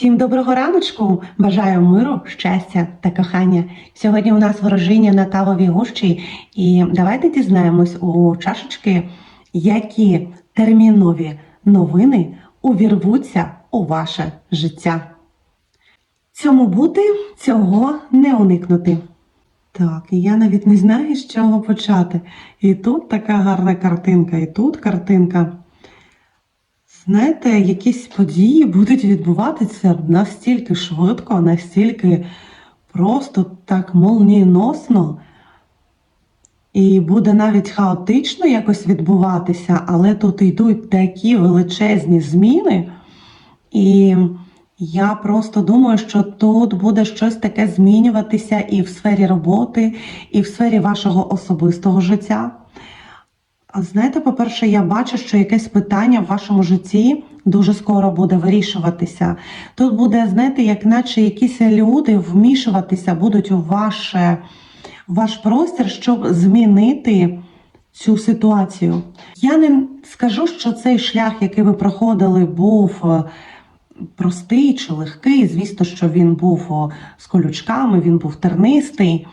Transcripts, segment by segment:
Всім доброго раночку! Бажаю миру, щастя та кохання. Сьогодні у нас ворожіння на кавовій гущі, і давайте дізнаємось у чашечки, які термінові новини увірвуться у ваше життя. Цьому бути, цього не уникнути. Так, і я навіть не знаю, з чого почати. І тут така гарна картинка, і тут картинка. Знаєте, якісь події будуть відбуватися настільки швидко, настільки просто так молнієносно, і буде навіть хаотично якось відбуватися, але тут йдуть такі величезні зміни. І я просто думаю, що тут буде щось таке змінюватися і в сфері роботи, і в сфері вашого особистого життя. Знаєте, по-перше, я бачу, що якесь питання в вашому житті дуже скоро буде вирішуватися. Тут буде, знаєте, як наче якісь люди вмішуватися будуть у ваше, ваш простір, щоб змінити цю ситуацію. Я не скажу, що цей шлях, який ви проходили, був е, простий чи легкий. Звісно, що він був з колючками, він був тернистий.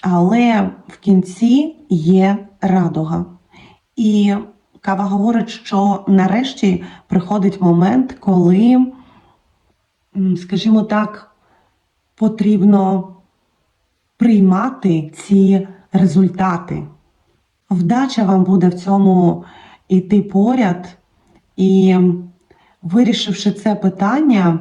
Але в кінці є радуга. І кава говорить, що нарешті приходить момент, коли, скажімо так, потрібно приймати ці результати. Вдача вам буде в цьому йти поряд, і вирішивши це питання,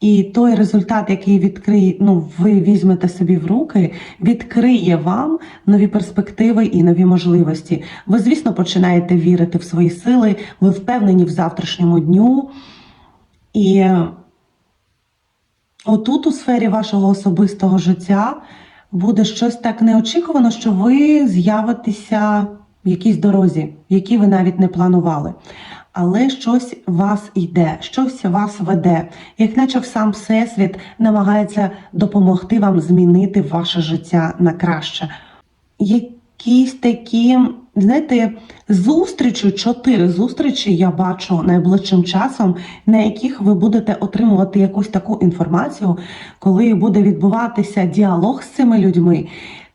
і той результат, який відкриє, ну, ви візьмете собі в руки, відкриє вам нові перспективи і нові можливості. Ви, звісно, починаєте вірити в свої сили, ви впевнені в завтрашньому дню. І отут, у сфері вашого особистого життя, буде щось так неочікувано, що ви з'явитеся в якійсь дорозі, в якій ви навіть не планували але щось вас йде, щось вас веде, як наче сам всесвіт намагається допомогти вам змінити ваше життя на краще. Якісь такі, знаєте, зустрічі, чотири зустрічі я бачу найближчим часом, на яких ви будете отримувати якусь таку інформацію, коли буде відбуватися діалог з цими людьми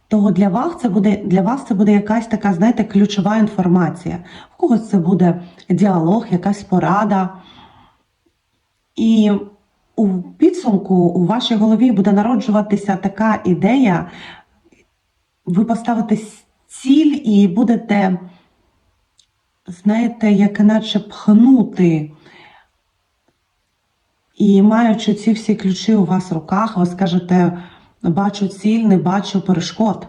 то для вас це буде для вас це буде якась така, знаєте, ключова інформація. В когось це буде діалог, якась порада. І у підсумку у вашій голові буде народжуватися така ідея, ви поставите ціль і будете, знаєте, як наче пхнути. І маючи ці всі ключі у вас в руках, ви скажете бачу ціль, не бачу перешкод.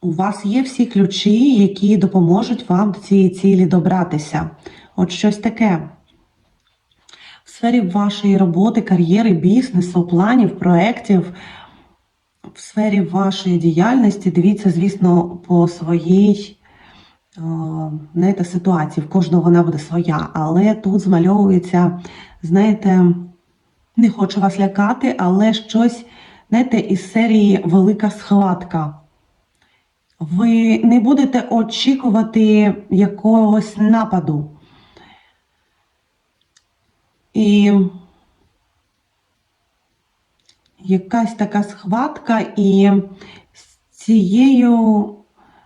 У вас є всі ключі, які допоможуть вам до цієї цілі добратися. От щось таке. В сфері вашої роботи, кар'єри, бізнесу, планів, проєктів, в сфері вашої діяльності, дивіться, звісно, по своїй знаєте, ситуації. В кожного вона буде своя. Але тут змальовується, знаєте, не хочу вас лякати, але щось знаєте, із серії Велика схватка. Ви не будете очікувати якогось нападу. І якась така схватка, і з цією,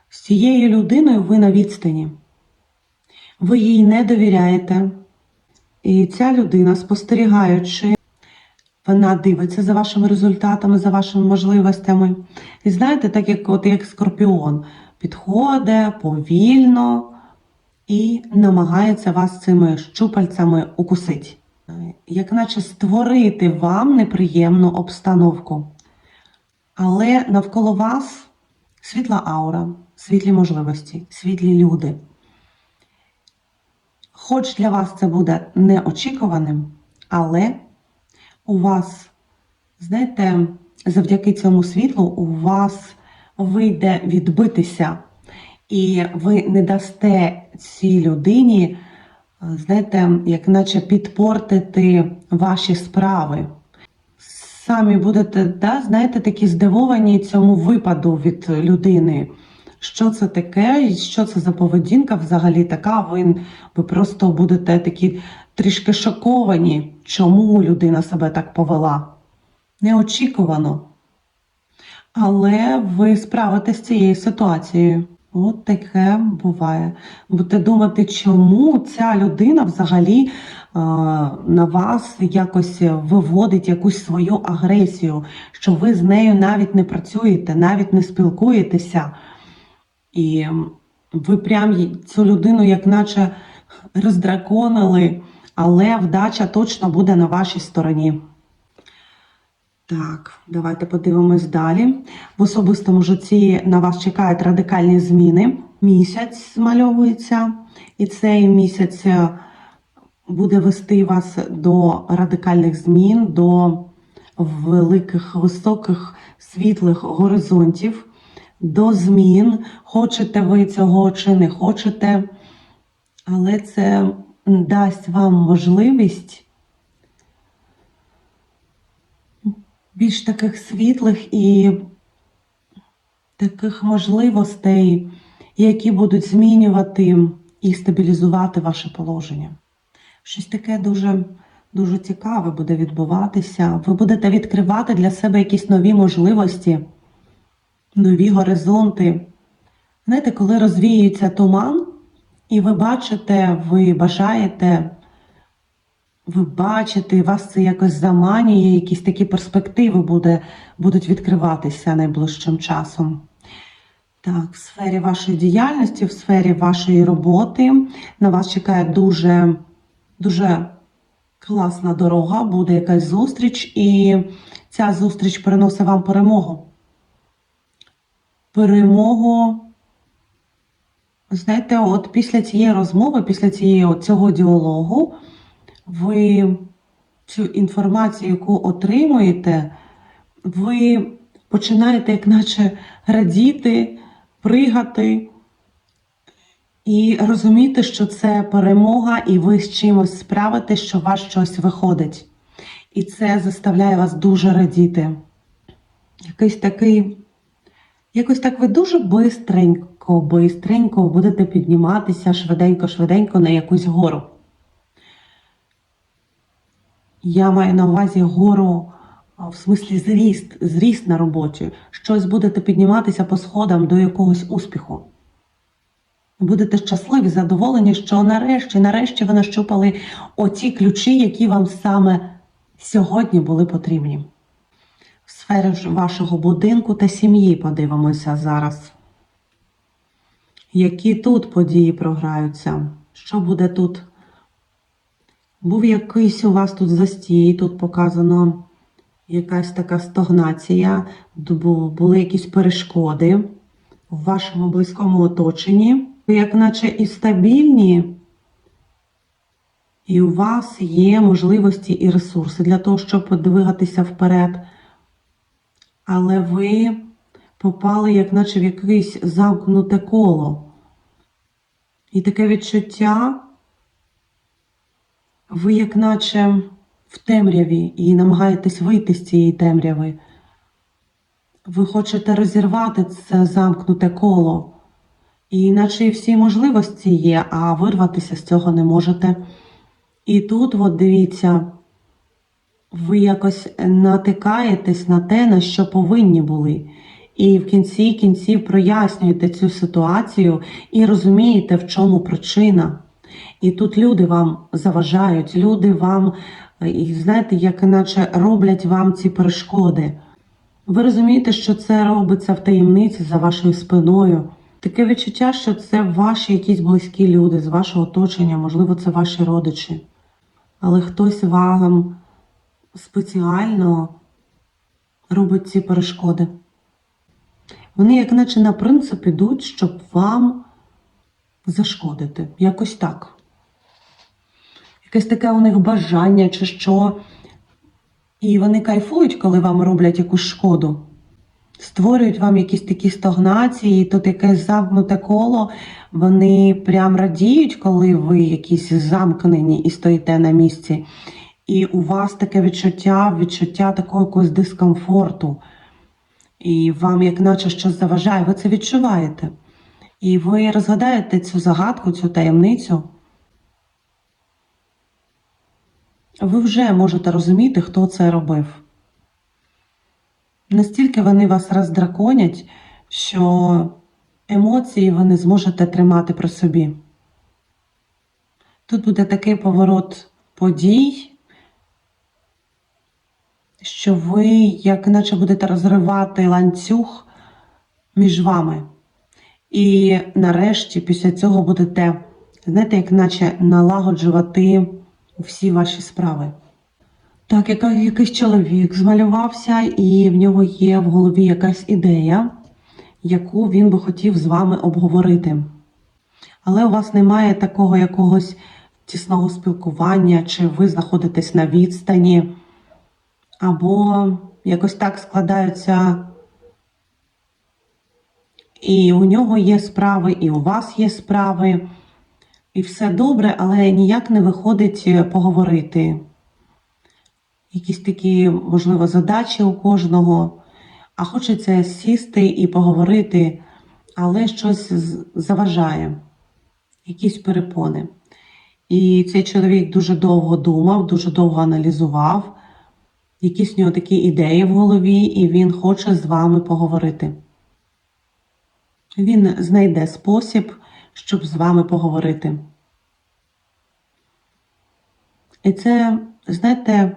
з цією людиною ви на відстані. Ви їй не довіряєте. І ця людина, спостерігаючи, вона дивиться за вашими результатами, за вашими можливостями. І знаєте, так як от як скорпіон підходить повільно і намагається вас цими щупальцями укусити. Як наче створити вам неприємну обстановку. Але навколо вас світла аура, світлі можливості, світлі люди. Хоч для вас це буде неочікуваним, але у вас, знаєте, завдяки цьому світлу у вас вийде відбитися, і ви не дасте цій людині, знаєте, як наче підпортити ваші справи. Самі будете, да, знаєте, такі здивовані цьому випаду від людини. Що це таке, що це за поведінка взагалі така? Ви, ви просто будете такі трішки шоковані, чому людина себе так повела. Неочікувано. Але ви справитесь з цією ситуацією. От таке буває. Будете думати, чому ця людина взагалі а, на вас якось виводить якусь свою агресію, що ви з нею навіть не працюєте, навіть не спілкуєтеся. І ви прям цю людину, як наче роздраконили, але вдача точно буде на вашій стороні. Так, давайте подивимось далі. В особистому житті на вас чекають радикальні зміни. Місяць змальовується, і цей місяць е, буде вести вас до радикальних змін, до великих, високих, світлих горизонтів, до змін. Хочете ви цього чи не хочете, але це дасть вам можливість більш таких світлих і таких можливостей, які будуть змінювати і стабілізувати ваше положення. Щось таке дуже, дуже цікаве буде відбуватися. Ви будете відкривати для себе якісь нові можливості, нові горизонти. Знаєте, коли розвіюється туман, і ви бачите, ви бажаєте ви бачите, вас це якось заманює, якісь такі перспективи буде, будуть відкриватися найближчим часом. Так, в сфері вашої діяльності, в сфері вашої роботи на вас чекає дуже, дуже класна дорога, буде якась зустріч, і ця зустріч приносить вам перемогу. Перемогу. Знаєте, от після цієї розмови, після цієї, цього діалогу, ви цю інформацію, яку отримуєте, ви починаєте, як наче радіти, пригати і розуміти, що це перемога, і ви з чимось справитесь, що у вас щось виходить. І це заставляє вас дуже радіти. Якийсь такий, якось так ви дуже бистренько, бистренько будете підніматися швиденько-швиденько на якусь гору. Я маю на увазі гору в смислі зріст, зріст на роботі. Щось будете підніматися по сходам до якогось успіху. Будете щасливі, задоволені, що нарешті, нарешті ви нащупали оті ключі, які вам саме сьогодні були потрібні. Ж вашого будинку та сім'ї подивимося зараз. Які тут події програються? Що буде тут? Був якийсь у вас тут застій, тут показано якась така стагнація, були якісь перешкоди в вашому близькому оточенні. Ви як наче і стабільні, і у вас є можливості і ресурси для того, щоб подвигатися вперед. Але ви попали, як наче в якесь замкнуте коло. І таке відчуття, ви як наче в темряві і намагаєтесь вийти з цієї темряви. Ви хочете розірвати це замкнуте коло. І наче і всі можливості є, а вирватися з цього не можете. І тут, от дивіться, ви якось натикаєтесь на те, на що повинні були. І в кінці кінців прояснюєте цю ситуацію і розумієте, в чому причина. І тут люди вам заважають, люди вам, знаєте, як іначе роблять вам ці перешкоди. Ви розумієте, що це робиться в таємниці за вашою спиною. Таке відчуття, що це ваші якісь близькі люди з вашого оточення, можливо, це ваші родичі. Але хтось вам спеціально робить ці перешкоди. Вони, як наче на принцип, ідуть, щоб вам зашкодити. Якось так. Якесь таке у них бажання чи що. І вони кайфують, коли вам роблять якусь шкоду. Створюють вам якісь такі стагнації, тут якесь замкнуте коло. Вони прям радіють, коли ви якісь замкнені і стоїте на місці. І у вас таке відчуття, відчуття такого якогось дискомфорту. І вам, як наче щось заважає, ви це відчуваєте. І ви розгадаєте цю загадку, цю таємницю. ви вже можете розуміти, хто це робив. Настільки вони вас роздраконять, що емоції ви не зможете тримати при собі. Тут буде такий поворот подій, що ви, як наче будете розривати ланцюг між вами. І нарешті після цього будете, знаєте, як наче налагоджувати всі ваші справи. Так, якийсь чоловік змалювався, і в нього є в голові якась ідея, яку він би хотів з вами обговорити. Але у вас немає такого якогось тісного спілкування, чи ви знаходитесь на відстані, або якось так складаються. І у нього є справи, і у вас є справи, і все добре, але ніяк не виходить е, поговорити. Якісь такі, можливо, задачі у кожного, а хочеться сісти і поговорити, але щось заважає, якісь перепони. І цей чоловік дуже довго думав, дуже довго аналізував, якісь в нього такі ідеї в голові, і він хоче з вами поговорити. Він знайде спосіб, щоб з вами поговорити. І це, знаєте,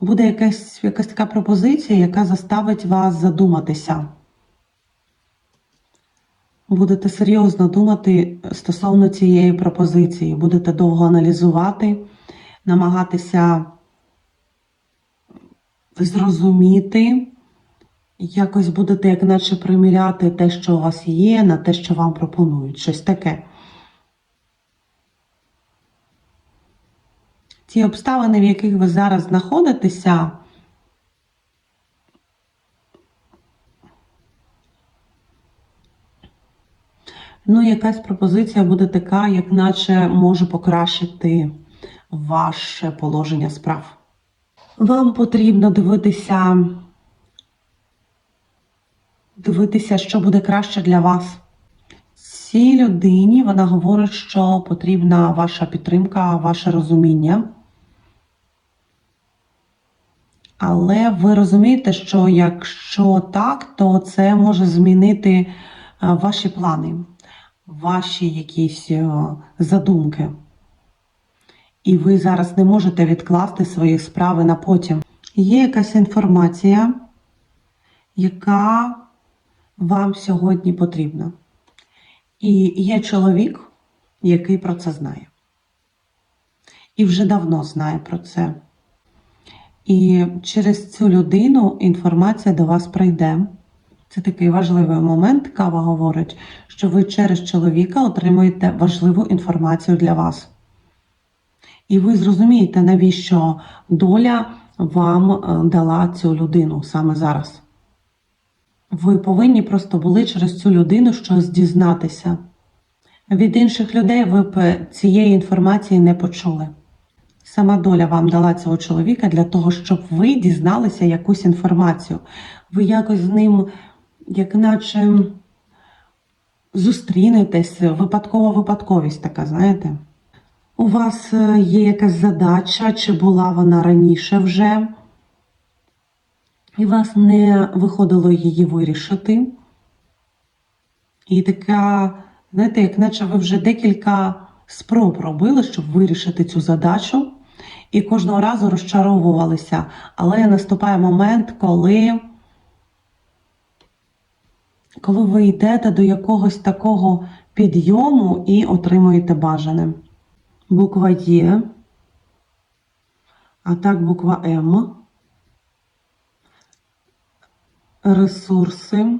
буде якась, якась така пропозиція, яка заставить вас задуматися. Будете серйозно думати стосовно цієї пропозиції, будете довго аналізувати, намагатися зрозуміти, якось будете, як наче приміряти те, що у вас є, на те, що вам пропонують, щось таке. Ті обставини, в яких ви зараз знаходитеся, ну, якась пропозиція буде така, як наче може покращити ваше положення справ. Вам потрібно дивитися, дивитися, що буде краще для вас. Цій людині вона говорить, що потрібна ваша підтримка, ваше розуміння. Але ви розумієте, що якщо так, то це може змінити е, ваші плани, ваші якісь е, задумки. І ви зараз не можете відкласти свої справи на потім. Є якась інформація, яка вам сьогодні потрібна. І є чоловік, який про це знає. І вже давно знає про це. І через цю людину інформація до вас прийде. Це такий важливий момент. Кава говорить, що ви через чоловіка отримуєте важливу інформацію для вас. І ви зрозумієте, навіщо доля вам е, дала цю людину саме зараз. Ви повинні просто були через цю людину щось дізнатися. Від інших людей ви б цієї інформації не почули. Сама доля вам дала цього чоловіка для того, щоб ви дізналися якусь інформацію. Ви якось з ним, як наче зустрінетесь, випадкова випадковість така, знаєте. У вас е, є якась задача, чи була вона раніше вже, і вас не виходило її вирішити. І така, знаєте, як наче ви вже декілька спроб робили, щоб вирішити цю задачу, і кожного разу розчаровувалися. Але наступає момент, коли, коли ви йдете до якогось такого підйому і отримуєте бажане. Буква Є, а так буква М. Ресурси.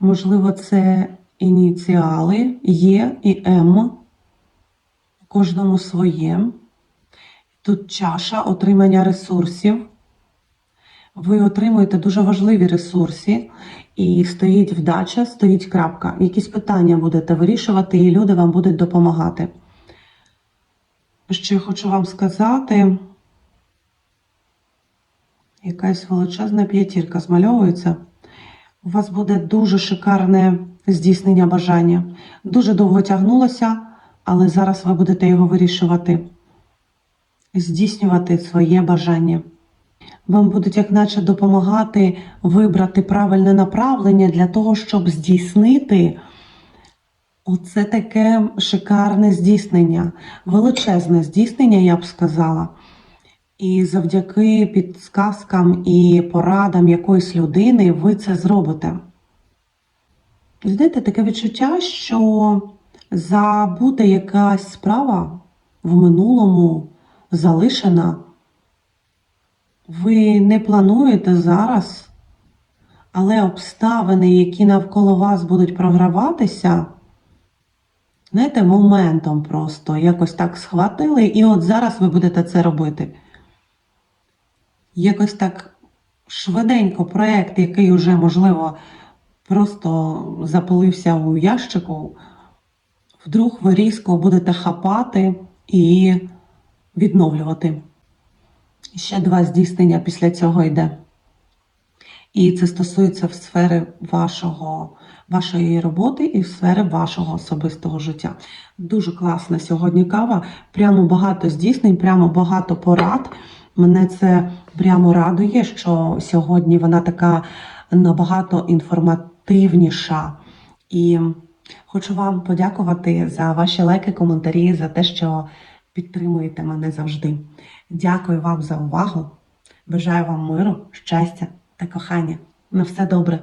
Можливо, це ініціали Є і М. Кожному своє. Тут чаша отримання ресурсів. Ви отримуєте дуже важливі ресурси, і стоїть вдача, стоїть крапка. Якісь питання будете вирішувати, і люди вам будуть допомагати. Ще хочу вам сказати, якась величезна п'ятірка змальовується. У вас буде дуже шикарне здійснення бажання. Дуже довго тягнулося, але зараз ви будете його вирішувати. здійснювати своє бажання. Вам будуть як наче допомагати вибрати правильне направлення для того, щоб здійснити оце таке шикарне здійснення, величезне здійснення, я б сказала. І завдяки підсказкам і порадам якоїсь людини ви це зробите. Знаєте, таке відчуття, що забута якась справа в минулому залишена. Ви не плануєте зараз, але обставини, які навколо вас будуть програватися, знаєте, моментом просто якось так схватили, і от зараз ви будете це робити. Якось так швиденько проєкт, який вже, можливо, просто запилився у ящику, вдруг ви різко будете хапати і відновлювати. Ще два здійснення після цього йде. І це стосується в сфери вашого, вашої роботи і в сфери вашого особистого життя. Дуже класна сьогодні кава. Прямо багато здійснень, прямо багато порад. Мене це прямо радує, що сьогодні вона така набагато інформативніша. І хочу вам подякувати за ваші лайки, коментарі, за те, що підтримуєте мене завжди. Дякую вам за увагу. Бажаю вам миру, щастя та кохання. На все добре.